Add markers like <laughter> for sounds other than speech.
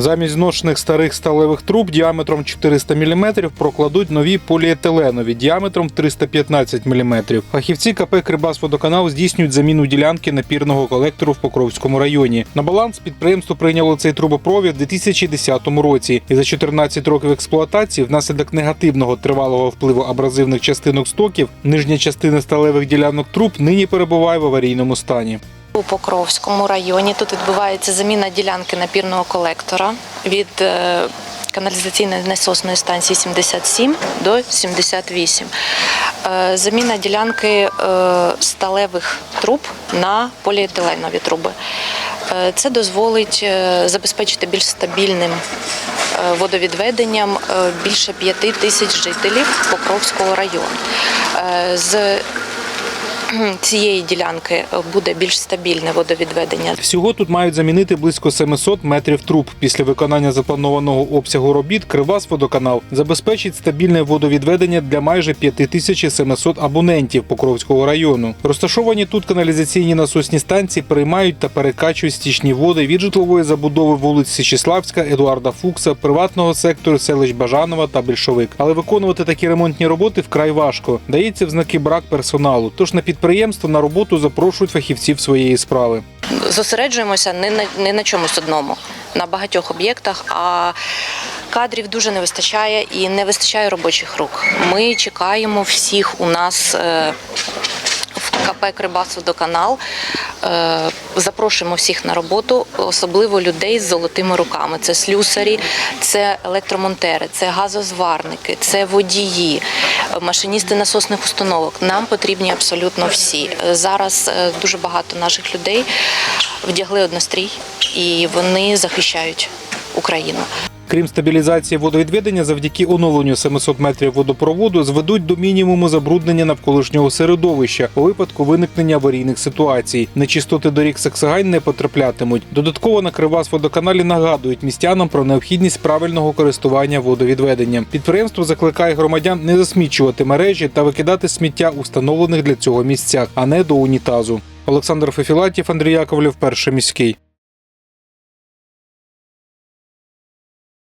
Замість зношених старих сталевих труб діаметром 400 мм прокладуть нові поліетиленові діаметром 315 мм. Фахівці КП Кривбасводоканал здійснюють заміну ділянки напірного колектору в Покровському районі. На баланс підприємство прийняло цей трубопровід у 2010 році. І за 14 років експлуатації, внаслідок негативного тривалого впливу абразивних частинок стоків, нижня частина сталевих ділянок труб нині перебуває в аварійному стані. У Покровському районі тут відбувається заміна ділянки напірного колектора від е, каналізаційної насосної станції 77 до 78. Е, Заміна ділянки е, сталевих труб на поліетиленові труби. Це дозволить забезпечити більш стабільним водовідведенням більше п'яти тисяч жителів Покровського району. З <clears throat> цієї ділянки е, буде більш стабільне водовідведення. Всього тут мають замінити близько 700 метрів труб. Після виконання запланованого обсягу робіт Кривбасводоканал забезпечить стабільне водовідведення для майже 5700 абонентів Покровського району. Розташовані тут каналізаційні насосні станції приймають та перекачують стічні води від житлової забудови вулиць Січеславська, Едуарда Фукса, приватного сектору селищ Бажанова та Більшовик. Але виконувати такі ремонтні роботи вкрай важко. Дається в знаки брак персоналу. Тож на підприємство на роботу запрошують фахівців своєї справи. Зосереджуємося не на, не на чомусь одному, на багатьох об'єктах, а кадрів дуже не вистачає і не вистачає робочих рук. Ми чекаємо всіх у нас. КП Крибасводоканал Е, запрошуємо всіх на роботу, особливо людей з золотими руками. Це слюсарі, це електромонтери, це газозварники, це водії, машиністи насосних установок. Нам потрібні абсолютно всі. Зараз е, дуже багато наших людей вдягли однострій і вони захищають Україну. Крім стабілізації водовідведення, завдяки оновленню 700 метрів водопроводу зведуть до мінімуму забруднення навколишнього середовища у випадку виникнення аварійних ситуацій. Нечистоти доріг Саксагань не потраплятимуть. Додатково на Кривбас водоканалі нагадують містянам про необхідність правильного користування водовідведенням. Підприємство закликає громадян не засмічувати мережі та викидати сміття у встановлених для цього місцях, а не до унітазу. Олександр Фефілатів, Андрій Яковлев, перший міський.